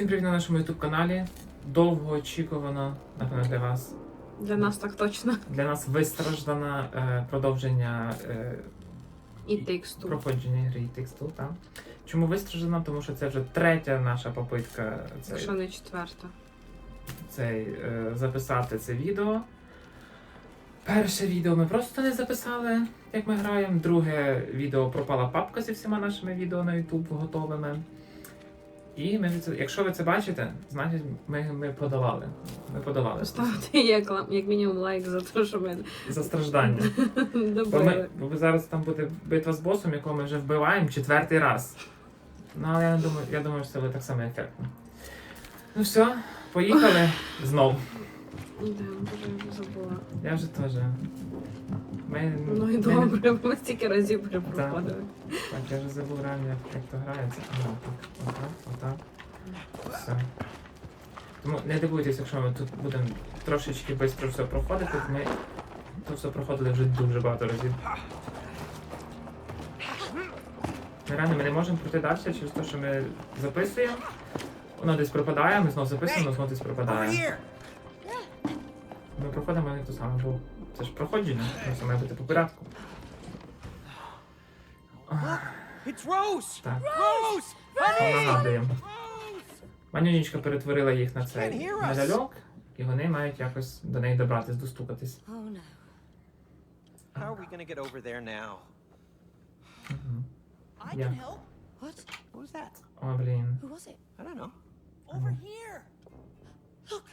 Всім привіт на нашому youtube каналі. Довго очікувано, напевно, для вас. Для нас так точно. Для нас вистраждане е, продовження е, І тексту. проходження гри тексту. Та. Чому вистраждана? Тому що це вже третя наша попитка цей, Якщо не четверта. цей, е, записати це відео. Перше відео ми просто не записали, як ми граємо. Друге відео пропала папка зі всіма нашими відео на YouTube готовими. І ми, це- якщо ви це бачите, значить ми, ми подавали. Ми подавали Поставити як, як мінімум лайк за те, що ми за страждання. Бо, ми, бо зараз там буде битва з босом, якого ми вже вбиваємо четвертий раз. Ну, але я думаю, я думаю, що це буде так само ефектно. Ну все, поїхали знов. Да, боже, я вже забула. Я вже теж. Ми, Ну і ми- добре, ми стільки разів вже проходили. Так, я вже забув реально, як, як то грається. Ага, так, отак, отак. Все. Тому не дивуйтесь, якщо ми тут будемо трошечки швидко все проходити, ми то все проходили вже дуже багато разів. Ми реально ми не можемо пройти далі через те, що ми записуємо, воно десь пропадає, ми знову записуємо, знову десь Over пропадає. here! Ми проходимо не те саме, бо це ж проходження, це має бути по порядку. It's Rose! Так, Rose! Honey! нагадуємо. Манюнічка перетворила їх на цей медальок, і вони мають якось до неї добратись, достукатись. Oh no. How are we gonna get over there now? I Yeah. can help. What? What was that? О, блін. Who was it? I don't know. Over here! Look,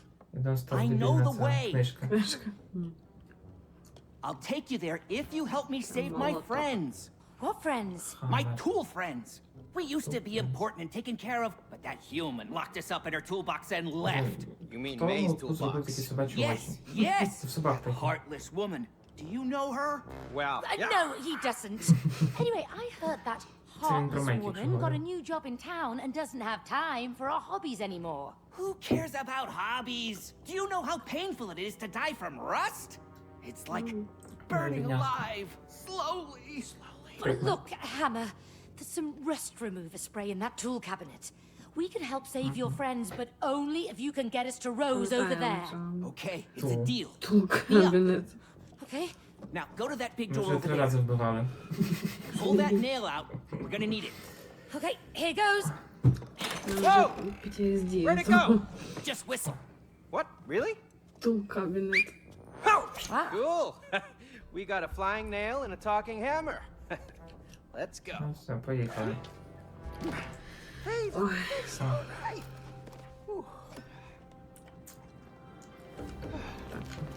I know the way. I'll take you there if you help me save my friends. What friends? My tool friends. We used to be important and taken care of, but that human locked us up in her toolbox and left. You mean May's toolbox? Yes, yes. Heartless woman. Do you know her? Well, Uh, yeah. No, he doesn't. anyway, I heard that heartless woman got a new job in town and doesn't have time for our hobbies anymore. Who cares about hobbies? Do you know how painful it is to die from rust? It's like mm. burning alive, slowly. Slowly. But look, Hammer, there's some rust remover spray in that tool cabinet. We can help save your friends, but only if you can get us to Rose over there. Okay, it's a deal. Tool cabinet. Okay? Now go to that big door Już over there. Pull that nail out. We're gonna need it. Okay, here goes. PTSD. Where to go? Just whistle. What? Really? Tool cabinet. Oh! Cool. we got a flying nail and a talking hammer. Let's go. Nossa, pojechali. Hej!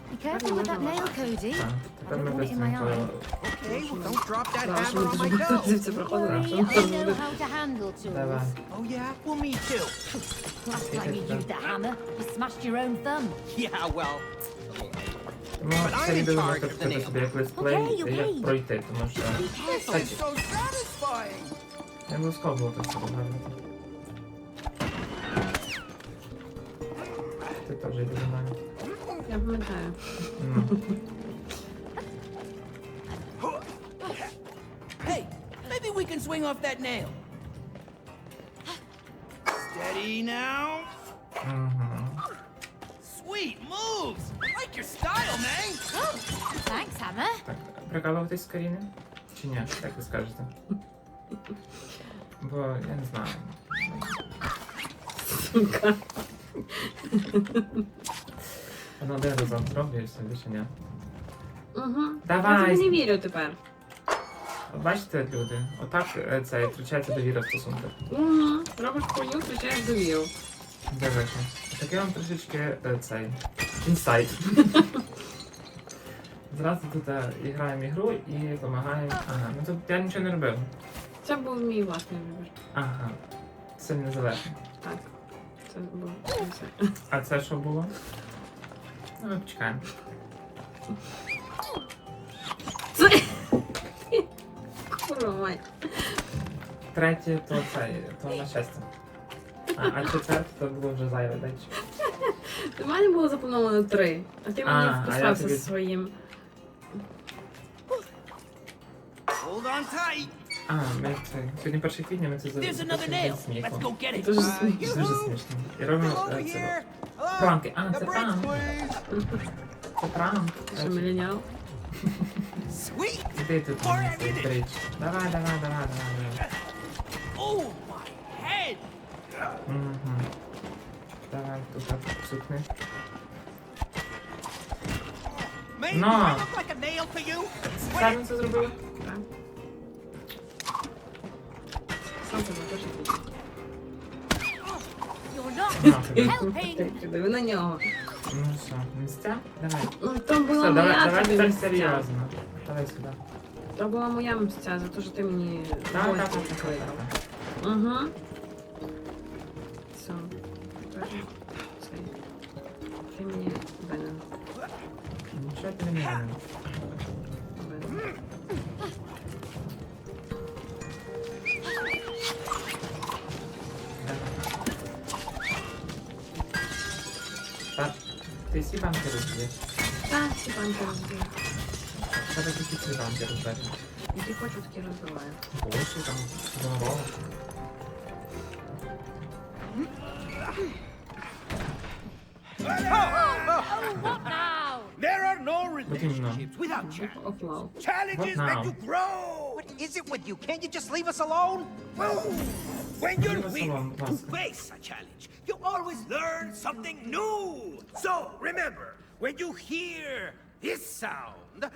Be careful with that nail, Cody. I don't want it in my eye. Okay, well, don't drop that hammer on my nose. Don't know how to handle tools. Oh yeah, well me too. Last time you used the hammer, you smashed your own thumb. Yeah, well. було так все розглядати. Ти теж йди до мене. Я пам'ятаю. Ну. Hey, maybe we can swing off that nail. Steady now. Ага. Sweet moves. I like your style, man. Oh, thanks, Hammer. Так, прикалуватись з Каріни? Чи ні? Як ви скажете? Бо я не знаю. Сука. Воно один разом зроблю і все більше ні. Угу. Давай. Я тобі не вірю тепер. Бачите, люди, отак е, це втрачається довіра в стосунках. Угу. Робиш хуйню, втрачаєш довіру. Дивіться. Таке вам трошечки е, цей інсайт. Зразу тут е, і граємо ігру і допомагаємо. Ага, ну тут я нічого не робив. Це був мій власний вибір. Ага. Це незалежно. Так. Це це все. А це що було? Ну, ми почекаємо. Це... Курва мать. Третє, то це, то на щастя. А, а четверте, то було вже зайве дечі. У мене було заплановано три, а ти А, мені а я вписався тобі- зі своїм. Hold on tight. А, ми це сьогодні перший квітня, ми це за There's another nail. Let's go get it. Дуже Uh, смішно. you Дуже who? смішно. І робимо Hello е, це. here. Pranken aan, te aan. Te praan. Is een millennial. Sweet! Dit doet het niet, bridge. Daar, daar, daar, daar, daar. Oh, my head! Mhm. Daar, doe dat op zoek mee. No! Sami co zrobiły? Tak. Sam to zobaczysz. Диви на нього. Ну що, місця? Давай. Ну, Там була Все, давай, моя давай тобі тепер місця. серйозно. Давай сюди. То була моя місця, за те, що ти мені Так, так, гостя так, так, викликав. так. Угу. Все. Тепер цей. Ти мені винен. Нічого ти не мені. 아, There are no relationships without challenges. Challenges make you grow. What is it with you? Can't you just leave us alone? When you're weak, willing to face a challenge, always learn something new. So remember, when you hear this sound,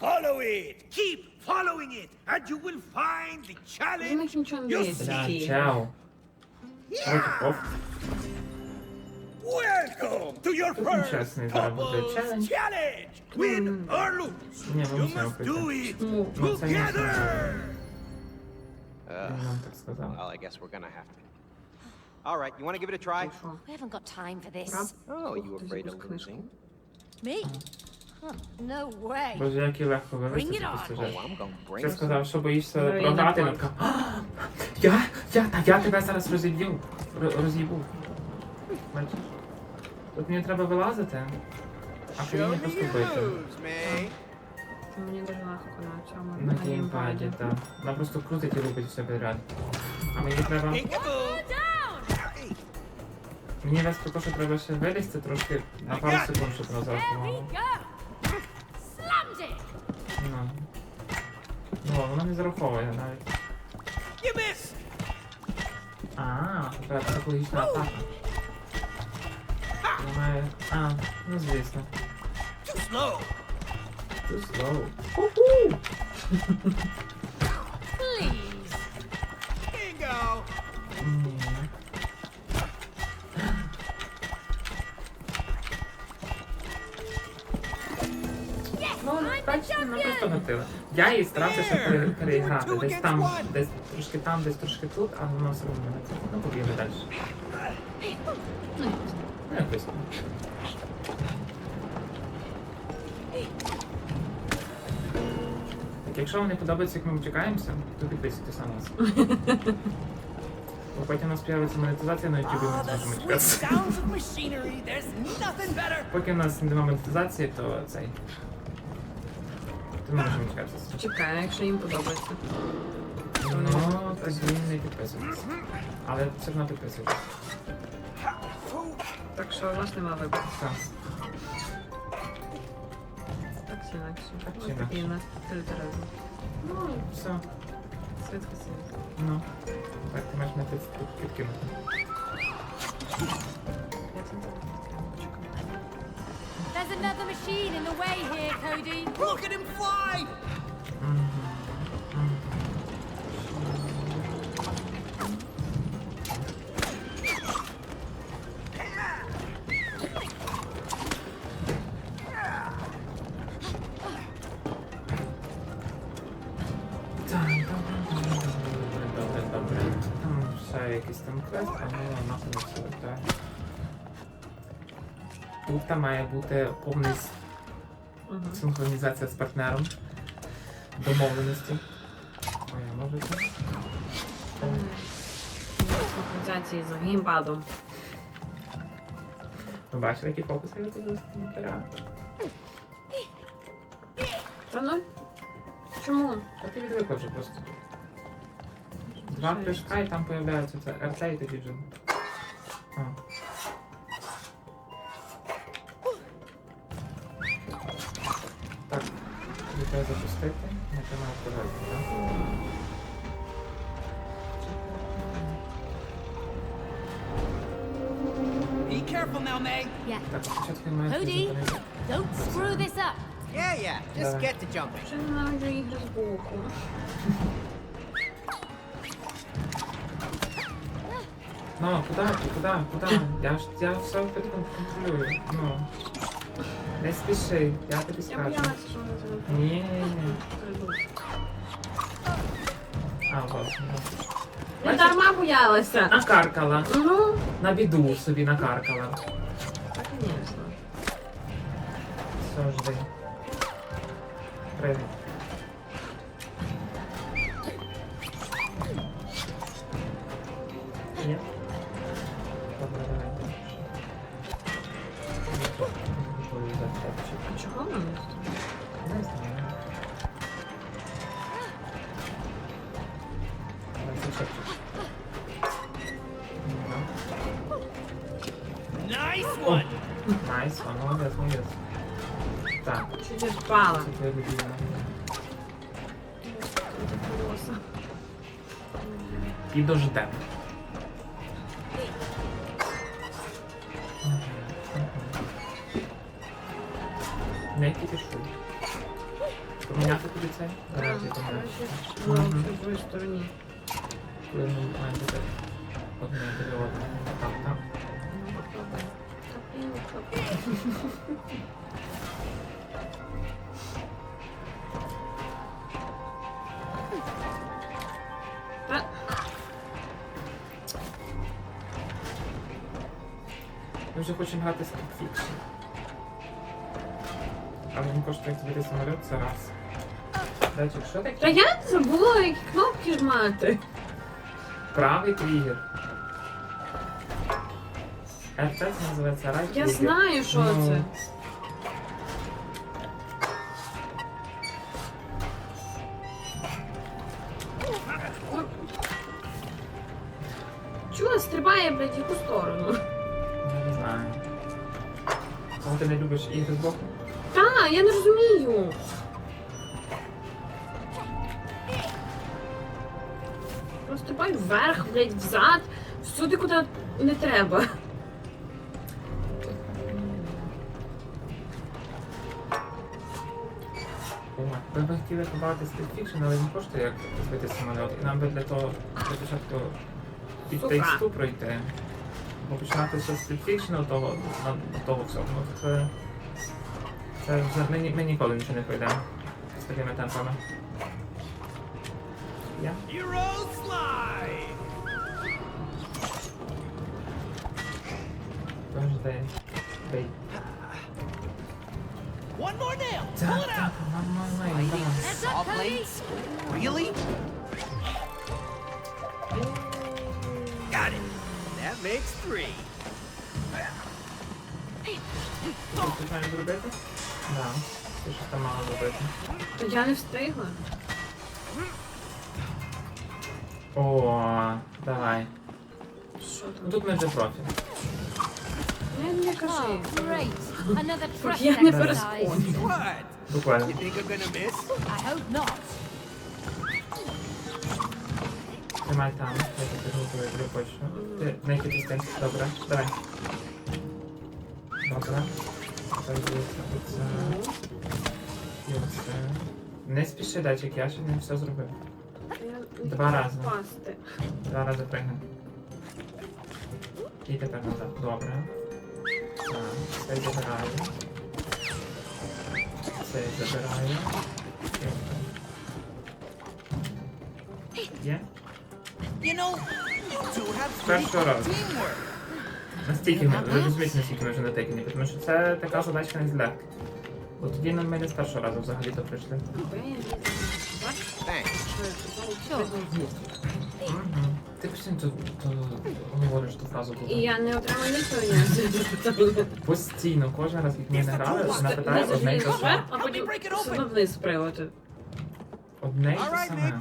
follow it. Keep following it, and you will find the challenge you. Ciao. Yeah. Welcome to your first couples challenge. challenge. Win or lose, you must do it together. Uh, well, I guess we're gonna have to. All right, you want to give it a try? Що? We haven't got time for this. Oh, you afraid of losing? Me? Huh, no way. Боже, як і легко вивести Bring it on. Oh. I'm gonna bring Ти it. сказав, що боїшся Ну, я програти, не але така, «А, я, я, та я тебе зараз розіб'ю, Ро- роз'їбу. Бачиш? Тут мені треба вилазити, а ти Show мені me просто your бити. moves, May. Мені дуже легко на цьому На геймпаді, так. Вона просто крутить і робить все підряд. А мені треба. Peekaboo. Nieraz poproszę trochę się wejść troszkę na parę sekund przeprowadzać. No. no. No, ona mnie zarokowała ja nawet. A, teraz psychologiczna ataka. No, Mamy... A, no zwiesna. Too slow! Too slow. ми гатили. Я її старався ще пере- переіграти. Десь там, десь трошки там, десь трошки тут, а воно все одно не це. Ну, побігли далі. Ну, якось. Так, якщо вам не подобається, як ми втікаємося, то підписуйтесь на нас. Бо потім у нас з'явиться монетизація на YouTube, і Ah, ми зможемо better. Поки у нас немає монетизації, то цей. może. Ciekawe, jak się im podoba. No, to... No, tak do innej depresji. Ale czarna depresja. Tak się właśnie ma wybór. Tak. Tak się nakrzyczy. Tak się nakrzyczy. Inne, tyle razy. No co? Słodko sobie. No. Tak, ty masz metę z krótkiem. There's another machine in the way here, Cody. Look at him fly. Тут має бути Угу. синхронізація з партнером. Домовленості. О, я можу це? Синхронізації з геймпадом. Ви бачили, які фокуси я тут? Та ну, Чому? А ти відвикла вже просто. Два прыжка і там появляється це РТ і тоді вже. А. Be careful now, May. Yeah. Так, спочатку я маю Ході. зупинити. Don't screw this up. Yeah, yeah. Just Давай. get to jumping. Ще ненавиджу ігри з боку. Ну, куди ти, куди, куди? Я ж я все контролюю. Ну. Не спіши, я тобі Я скажу. боялася, що вона це Ні, ні, ні. Я дарма боялася. Накаркала. Ну, На біду собі накаркала. так, звісно. Завжди. Привіт. І дождем. Не кипішуй. Поміняти тобі це? Давай, я поміняю. Ну, в другій стороні. Коли ми маємо бути одне біля одного. Так, так. Ми вже хочемо грати Fiction. Але він коштує збити самоліт, це раз. Дайте, що таке? Та я забула, які кнопки жмати. Правий тригер. РТ це називається right Я trigger. знаю, що Ну, це. Чого стрибає, блядь, в яку сторону? Ти не любиш ігри з боку? Та, я не розумію. Просто стрибай вверх, блядь, взад, всюди, куди не треба. Ви б хотіли побачити Street Fiction, але він коштує як збити самоліт. І нам би для того для початку під Сука. пройти. Бо починати ще з Street Fiction того, на, на того всього. Ну, це, це вже ми, ні- ми ніколи нічого не пройдемо з такими темпами. Я? Hero slide. Кожен Бей. One more nail. Так, Pull it out. так, нормально, давай. Heads up, Cody. Really? That makes three. Ти знаєш зробити? Да. Ти щось там мало зробити. То я не встигла. О, давай. Що Ну там? тут ми вже профі. Не, не кажи. Oh, great. Another trust Я не exercise. перескочу. What? Буквально. You think I'm gonna miss? I hope not. Niemal tam, to też musimy wypłać. Ty, najpierw jestem. Dobra, dawaj. Dobra. To jest owoce. Nie się dać, jak ja się nie wiem, co zrobię. Dwa razy. Dwa razy pęknę. I te pewno da. Dobra. Tak, sobie zabierają. Sobie Є? You know, you two have Першого разу. Настільки ви розумієте, наскільки ми вже натикані, тому що це така задачка не злегка. Бо тоді нам ми не з першого разу взагалі-то прийшли. Тут. Ти постійно то, то говориш ту фразу І я не отримала запитання. Постійно, кожен раз, як ми не грали, вона питає одне й те саме. а потім вниз спригати. Одне й те саме.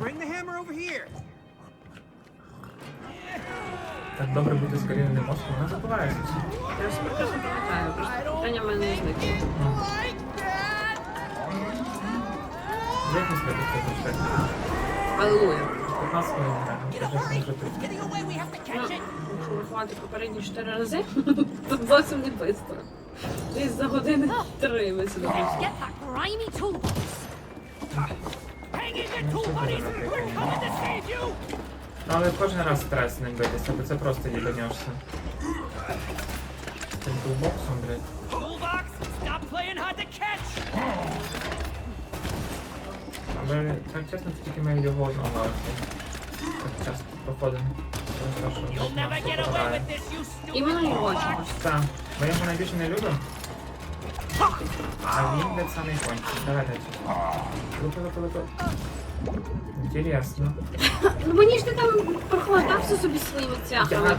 Так добре бути скоріненим мозком, вона забувається. Я ж прекрасно пам'ятаю, просто питання в мене не зникло. Як не спити це почитати? Аллилуйя. 15 хвилин граємо. Це вже може. Ну, якщо рахувати попередні 4 рази, то зовсім не швидко. Десь за години три ми сюди. Let's get that grimy toolbox. Ну, це дуже напрягає. Але кожен раз стрес з ним битися, бо це просто їбанешся. Тим тулбоксом, блядь. Toolbox, stop playing hard to catch! Але так чесно, це тільки ми його одного оце. Так часто проходимо. Іменно його чогось. Так, бо я його найбільше не люблю. А він де самий кончик. Давай далі. Лупи, лупи, лупи. Інтересно. Ну мені ж ти там прохватався собі своїми цяхами.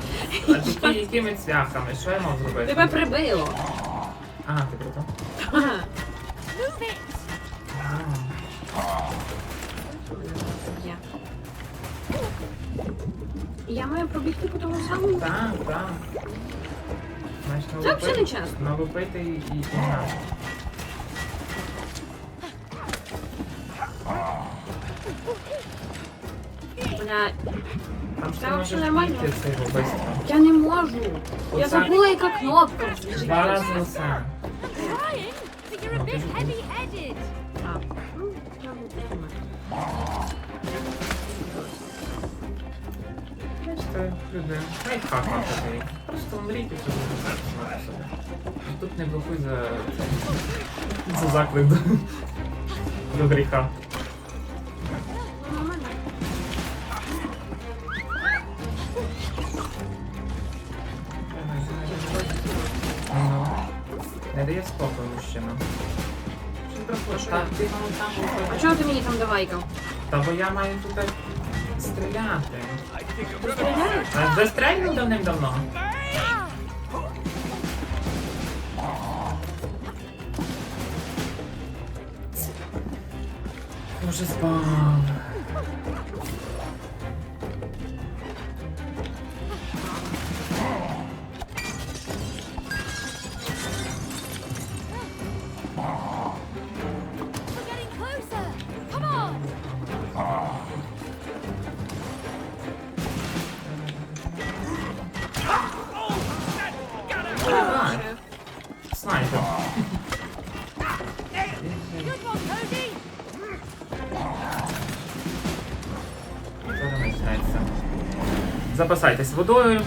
Я... А такі якими цвяхами? Що я мав зробити? Тебе прибило. А, ти про то? Ага. Я маю пробігти по тому самому. Так, так. Знаєш, Це взагалі не чесно. Налупити і, і, і на. Бля, Там ж Це ти взагалі можеш нормально. бігти цей быстро. я не можу. Я Оце- забула, яка кнопка. Два рази оце. Trying, but you're a bit heavy-headed. А, ну, я буду думати. Бачите, люди, лайфхак вам такий. Просто умріть і все буде знати собі. Тут не блокуй за цей. За заклик до, до гріха. Дає спокою мужчина. Та А чого ти мені там давайкав? Та бо я маю тут стріляти. Ти стріляєш? А вже давним-давно. Може спав. Запасайтесь водою.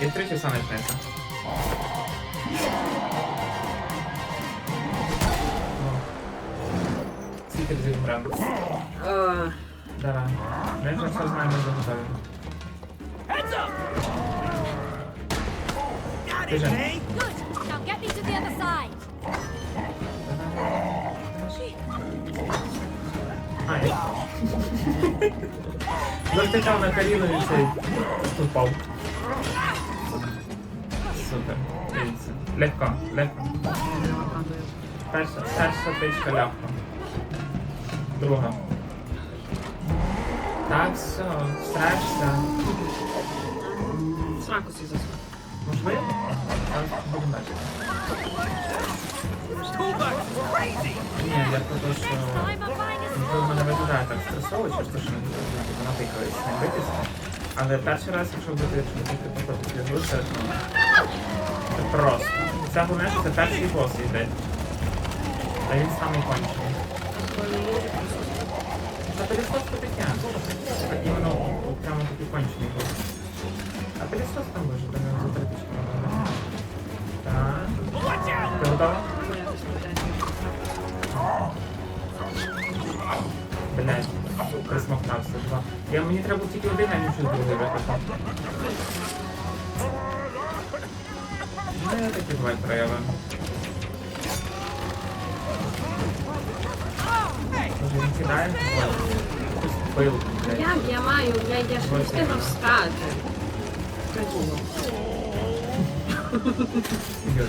І три часа почнеться. Ну. Скільки разів граємо? Е, Давай. Ми вже все знаємо за готові. May! Good. Now get me to the other side. А, я. Завтикав на коліно і цей упав. Супер. Дивіться. Легко, легко. Перша, перша тичка легко. Друга. Так, все, страшся. Сраку собі засунув. Можливо? Так, будемо бачити. Ні, я про те, що... Мене виглядає так стресово, через те, що типу, напикались не битися. Але перший раз, якщо буде, якщо буде проходити гру, це, просто. Це головне, що це перший бос йде. А він самий кончений. Та пилісос це таке. Іменно от прямо такий кончений бос. А пилісос там може, до нього за три надо. Так. Ти готова? Блять, присмоктався два. Я мені треба тільки один, а нічого другий викликав. Ну, я такі бувають прояви. Може він кидає? Ой, якусь пилку, блядь. Як я маю, блядь, я ж не встигла встати. Придумав. Йош.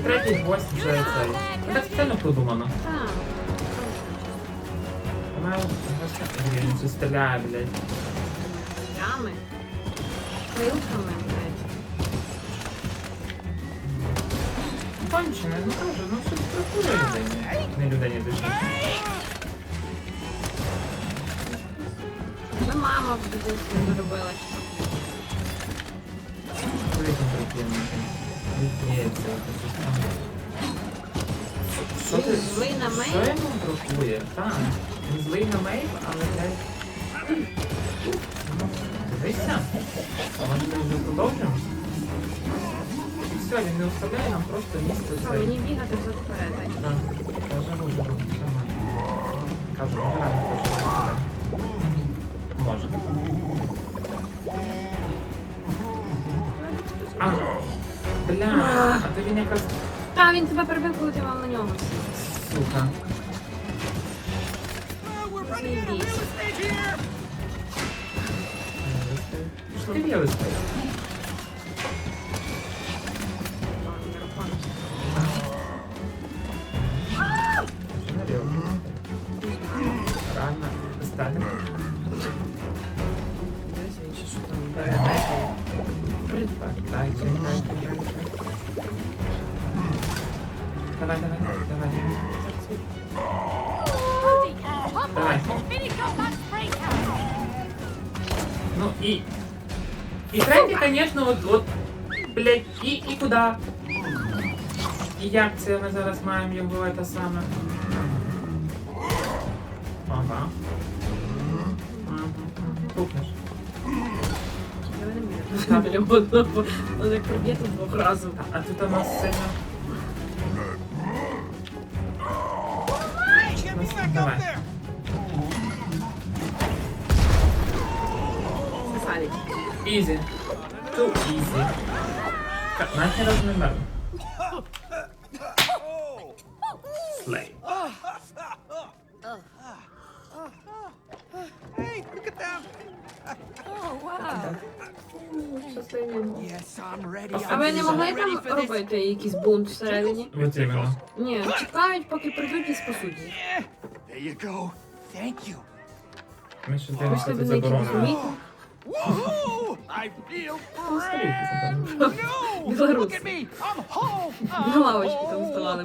і третій гвоздь це цей. Так спеціально продумано. Вона стріляє, блядь. Прями. Крилками, блядь. Кончене, ну кажу, ну все структура людині. Не людині точніше. Ну, мама в дитинстві приємним. Відміється, щось там. Що ти? Злий на Мейв? Що йому бракує? Так. Він злий на Мейв, але блядь. Дивися. А може ми вже продовжимо? Все, він не оставляє нам просто місце цей. мені бігати взад вперед. Так, я живу, живу, нормально. Кажу, може реально хочу. Може. А, бля, а то він якраз Та, він тебе перебив, коли ти мав на ньому. сука. Що ти? Реально, достатньо. Давай, давай, давай. Cody, hop Давай. on! Finish off that spray can! Ну і. І третій, звісно, от, от, блядь, і, і куди? І як це ми зараз маємо його це саме? Ага. Мгм. Пукнеш. Я не вмію. Біля одного. Але як проб'є тут двох разів. А, а тут у нас сильно. Back Come on. There. Easy. Too easy. Cut my head off my mouth. Slay. А ви не могли там робити якийсь бунт всередині? От іменно. Ні, чекають, поки прийдуть і спасуть їх. There you go. Thank you. Ми ще Ви дивимося, не це заборонено. No! Білорус. Look at me. I'm home. На лавочці там ставали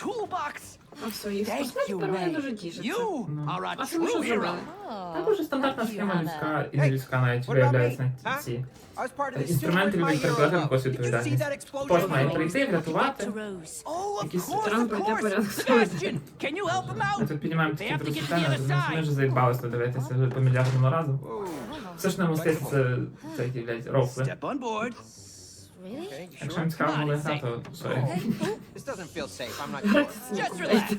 You rusted toolbox. А все, їх Thank тепер вони дуже тішаться. You are a А це ми що зробили? Так уже стандартна схема людська і не людська навіть виявляється на ці. Інструменти від you see відповідальність. that має прийти, врятувати. to Rose. Oh, Якісь- course, Трам прийде порядок. Him Ми тут піднімаємо такі що ми вже заїбалися дивитися вже по мільярдному разу. Все ж нам мистецтво це блядь, рофли. This doesn't feel safe. I'm not sure. Just relax.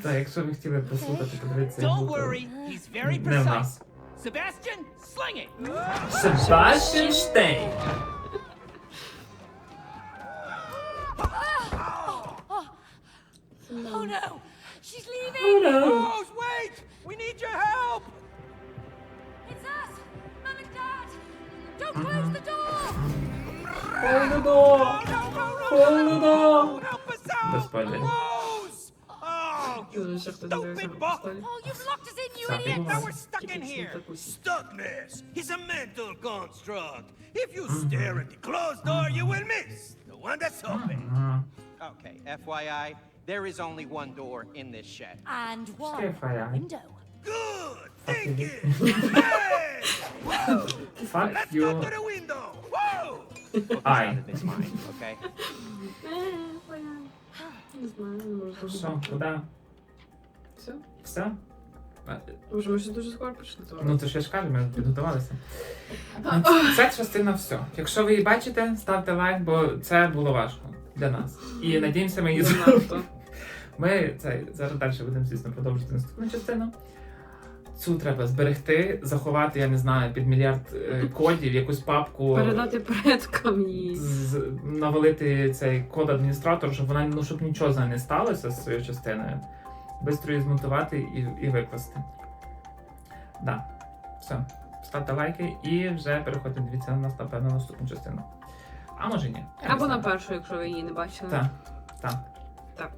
Don't worry, he's very precise. Sebastian, sling it. Sebastian Stein! Oh no, she's leaving. Oh no! Kolludo! the Bez palenia. Stupid bot! Oh, you've locked us in, you idiot! Now we're stuck in here! Stuckness is a mental construct. If you stare at the closed door, you will miss the one that's open. Okay, FYI, there is only one door in this shed. And one window. Good thinking! Fuck you. Let's go to the window! Whoa! Look Ай. out of this mind, okay? Е, понятно. Не знаю, не можу Що, куди? Все? Все? А, Може, ми ще дуже скоро прийшли Ну, це ж я ж кажу, ми підготувалися. Ця частина все. Якщо ви її бачите, ставте лайк, бо це було важко для нас. І надіємося, ми її зробимо. Занадто. Ми це зараз далі будемо, звісно, продовжувати наступну частину. Цю треба зберегти, заховати, я не знаю, під мільярд е, кодів, якусь папку. Передати предкам її. з- навалити цей код адміністратору, щоб вона ну щоб нічого з нею не сталося з цією частиною. Бистро її змонтувати і, і викласти. Да. Все. Ставте лайки і вже переходьте, дивіться на нас, напевно, наступну частину. А може ні. Я не Або на знаю. першу, якщо ви її не бачили. Так, так. Так.